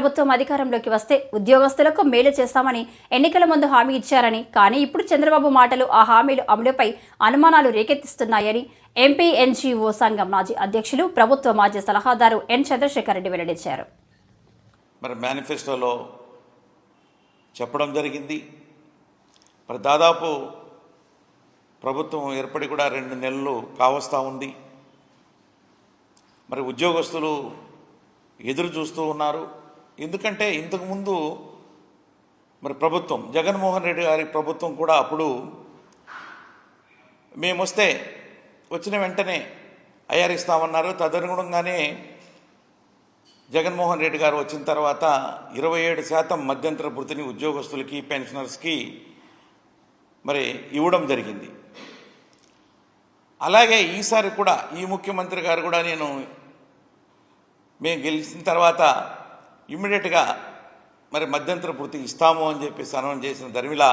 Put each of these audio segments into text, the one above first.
ప్రభుత్వం అధికారంలోకి వస్తే ఉద్యోగస్తులకు మేలు చేస్తామని ఎన్నికల ముందు హామీ ఇచ్చారని కానీ ఇప్పుడు చంద్రబాబు మాటలు ఆ హామీలు అమలుపై అనుమానాలు రేకెత్తిస్తున్నాయని ఎంపీ ఎన్జీఓ సంఘం మాజీ అధ్యక్షులు ప్రభుత్వ మాజీ సలహాదారు ఎన్ చంద్రశేఖర్ రెడ్డి వెల్లడించారు. మరి మేనిఫెస్టోలో చెప్పడం జరిగింది. మరి దాదాపు ప్రభుత్వం ఏర్పడి కూడా రెండు నెలలు కావస్తూ ఉంది. మరి ఉద్యోగస్తులు ఎదురు చూస్తూ ఉన్నారు. ఎందుకంటే ఇంతకుముందు మరి ప్రభుత్వం జగన్మోహన్ రెడ్డి గారి ప్రభుత్వం కూడా అప్పుడు మేము వస్తే వచ్చిన వెంటనే అయ్యారిస్తామన్నారు తదనుగుణంగానే జగన్మోహన్ రెడ్డి గారు వచ్చిన తర్వాత ఇరవై ఏడు శాతం మధ్యంతర భృతిని ఉద్యోగస్తులకి పెన్షనర్స్కి మరి ఇవ్వడం జరిగింది. అలాగే ఈసారి కూడా ఈ ముఖ్యమంత్రి గారు కూడా నేను మేము గెలిచిన తర్వాత ఇమ్మీడియట్గా మరి మధ్యంతర పూర్తి ఇస్తాము అని చెప్పేసి అనౌన్స్ చేసిన ధర్మిళ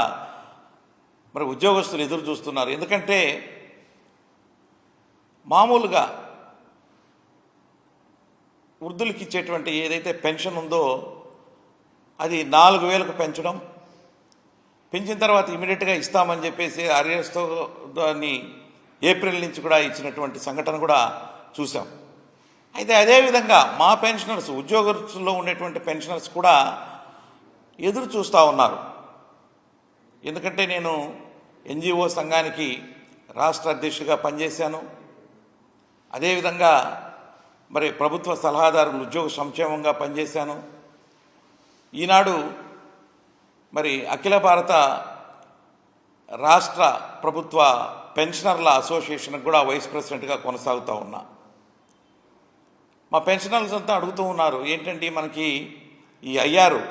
మరి ఉద్యోగస్తులు ఎదురు చూస్తున్నారు. ఎందుకంటే మామూలుగా వృద్ధులకి ఇచ్చేటువంటి ఏదైతే పెన్షన్ ఉందో అది నాలుగు వేలకు పెంచడం పెంచిన తర్వాత ఇమీడియట్గా ఇస్తామని చెప్పేసి అరియర్స్తో దాన్ని ఏప్రిల్ నుంచి కూడా ఇచ్చినటువంటి సంఘటన కూడా చూసాం. అయితే అదేవిధంగా మా పెన్షనర్స్ ఉద్యోగస్తుల్లో ఉండేటువంటి పెన్షనర్స్ కూడా ఎదురు చూస్తూ ఉన్నారు. ఎందుకంటే నేను ఎన్జిఓ సంఘానికి రాష్ట్ర అధ్యక్షుడిగా పనిచేశాను. అదేవిధంగా మరి ప్రభుత్వ సలహాదారులు ఉద్యోగ సంక్షేమంగా పనిచేశాను. ఈనాడు మరి అఖిల భారత రాష్ట్ర ప్రభుత్వ పెన్షనర్ల అసోసియేషన్ కూడా వైస్ ప్రెసిడెంట్గా కొనసాగుతూ ఉన్నా. మా పెన్షనర్స్ అంతా అడుగుతూ ఉన్నారు ఏంటంటే మనకి ఈ అయ్యారు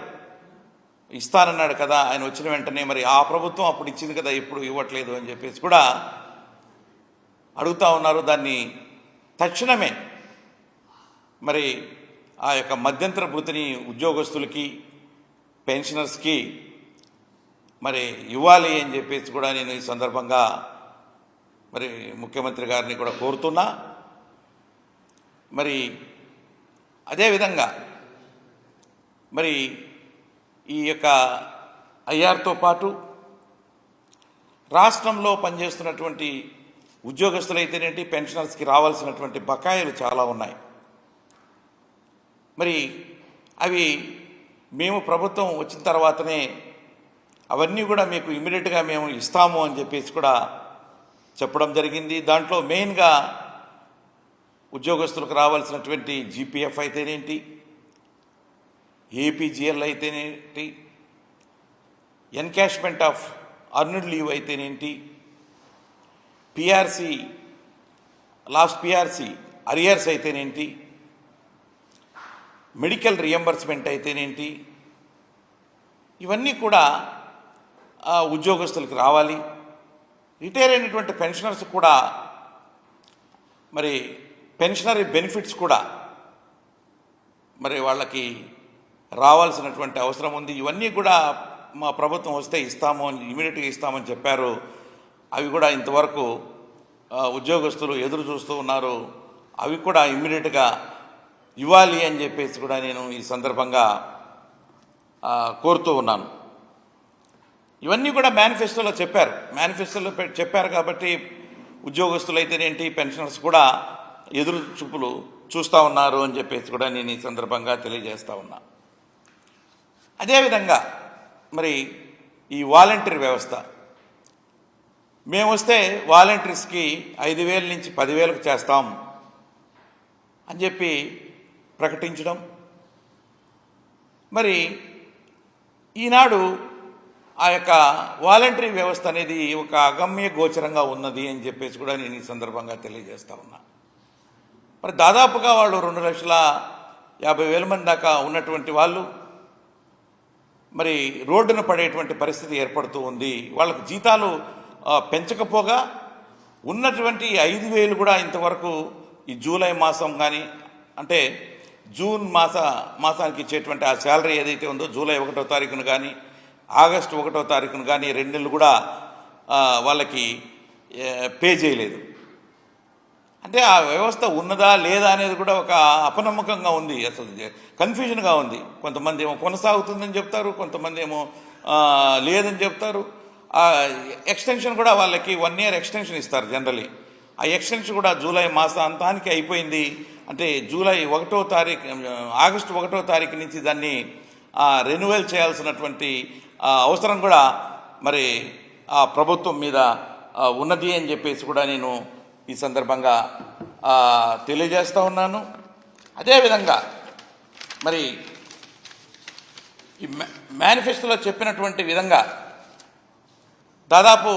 ఇస్తానన్నాడు కదా ఆయన వచ్చిన వెంటనే మరి ఆ ప్రభుత్వం అప్పుడు ఇచ్చింది కదా ఇప్పుడు ఇవ్వట్లేదు అని చెప్పేసి కూడా అడుగుతూ ఉన్నారు. దాన్ని తక్షణమే మరి ఆ యొక్క మధ్యంతర భృతిని ఉద్యోగస్తులకి పెన్షనర్స్కి మరి ఇవ్వాలి అని చెప్పేసి కూడా నేను ఈ సందర్భంగా మరి ముఖ్యమంత్రి గారిని కూడా కోరుతున్నా. మరి అదేవిధంగా మరి ఈ యొక్క ఐఆర్తో పాటు రాష్ట్రంలో పనిచేస్తున్నటువంటి ఉద్యోగస్తులైతేనేంటి పెన్షనర్స్కి రావాల్సినటువంటి బకాయిలు చాలా ఉన్నాయి. మరి అవి మేము ప్రభుత్వం వచ్చిన తర్వాతనే అవన్నీ కూడా మీకు ఇమీడియట్గా మేము ఇస్తాము అని చెప్పేసి కూడా చెప్పడం జరిగింది. దాంట్లో మెయిన్గా ఉద్యోగస్తులకు రావాల్సినటువంటి జీపీఎఫ్ అయితేనేంటి? ఏపీజీఎల్ అయితేనేంటి? ఎన్కాష్మెంట్ ఆఫ్ అర్నుడ్ లీవ్ అయితేనేంటి? పిఆర్సి లాస్ట్ పిఆర్సి అరియర్స్ అయితేనేంటి? మెడికల్ రియంబర్స్మెంట్ అయితేనేంటి? ఇవన్నీ కూడా ఉద్యోగస్తులకు రావాలి. రిటైర్ అయినటువంటి పెన్షనర్స్ కూడా మరి పెన్షనరీ బెనిఫిట్స్ కూడా మరి వాళ్ళకి రావాల్సినటువంటి అవసరం ఉంది. ఇవన్నీ కూడా మా ప్రభుత్వం వస్తే ఇస్తాము అని ఇమీడియట్గా ఇస్తామని చెప్పారు. అవి కూడా ఇంతవరకు ఉద్యోగస్తులు ఎదురు చూస్తూ ఉన్నారు. అవి కూడా ఇమ్మీడియట్గా ఇవ్వాలి అని చెప్పేసి కూడా నేను ఈ సందర్భంగా కోరుతూ ఉన్నాను. ఇవన్నీ కూడా మేనిఫెస్టోలో చెప్పారు. మేనిఫెస్టోలో చెప్పారు కాబట్టి ఉద్యోగస్తులు అయితేనేంటి పెన్షనర్స్ కూడా ఎదురు చూపులు చూస్తూ ఉన్నారు అని చెప్పేసి కూడా నేను ఈ సందర్భంగా తెలియజేస్తూ ఉన్నా. అదేవిధంగా మరి ఈ వాలంటీర్ వ్యవస్థ. మేము వస్తే వాలంటీర్స్కి ఐదు వేల నుంచి పదివేలకు చేస్తాం అని చెప్పి ప్రకటించడం. మరి ఈనాడు ఆ యొక్క వాలంటరీ వ్యవస్థ అనేది ఒక అగమ్య గోచరంగా ఉన్నది అని చెప్పేసి కూడా నేను ఈ సందర్భంగా తెలియజేస్తా ఉన్నా. మరి దాదాపుగా వాళ్ళు రెండు లక్షల యాభై వేల మంది దాకా ఉన్నటువంటి వాళ్ళు మరి రోడ్డున పడేటువంటి పరిస్థితి ఏర్పడుతూ ఉంది. వాళ్ళకు జీతాలు పెంచకపోగా ఉన్నటువంటి ఐదు వేలు కూడా ఇంతవరకు ఈ జూలై మాసం కానీ అంటే జూన్ మాస మాసానికి ఇచ్చేటువంటి ఆ శాలరీ ఏదైతే ఉందో జూలై ఒకటో తారీఖున కానీ ఆగస్టు ఒకటో తారీఖున కానీ రెండు నెలలు కూడా వాళ్ళకి పే చేయలేదు. అంటే ఆ వ్యవస్థ ఉన్నదా లేదా అనేది కూడా ఒక అపనమ్మకంగా ఉంది. అసలు కన్ఫ్యూజన్గా ఉంది. కొంతమంది ఏమో కొనసాగుతుందని చెప్తారు కొంతమంది ఏమో లేదని చెప్తారు. ఆ ఎక్స్టెన్షన్ కూడా వాళ్ళకి వన్ ఇయర్ ఎక్స్టెన్షన్ ఇస్తారు జనరలీ. ఆ ఎక్స్టెన్షన్ కూడా జూలై మాసాంతానికి అయిపోయింది. అంటే జూలై ఒకటో తారీఖు ఆగస్టు ఒకటో తారీఖు నుంచి దాన్ని రెన్యువల్ చేయాల్సినటువంటి అవసరం కూడా మరి ఆ ప్రభుత్వం మీద ఉన్నది అని చెప్పేసి కూడా నేను ఈ సందర్భంగా తెలియజేస్తూ ఉన్నాను. అదేవిధంగా మరి ఈ మేనిఫెస్టోలో చెప్పినటువంటి విధంగా దాదాపు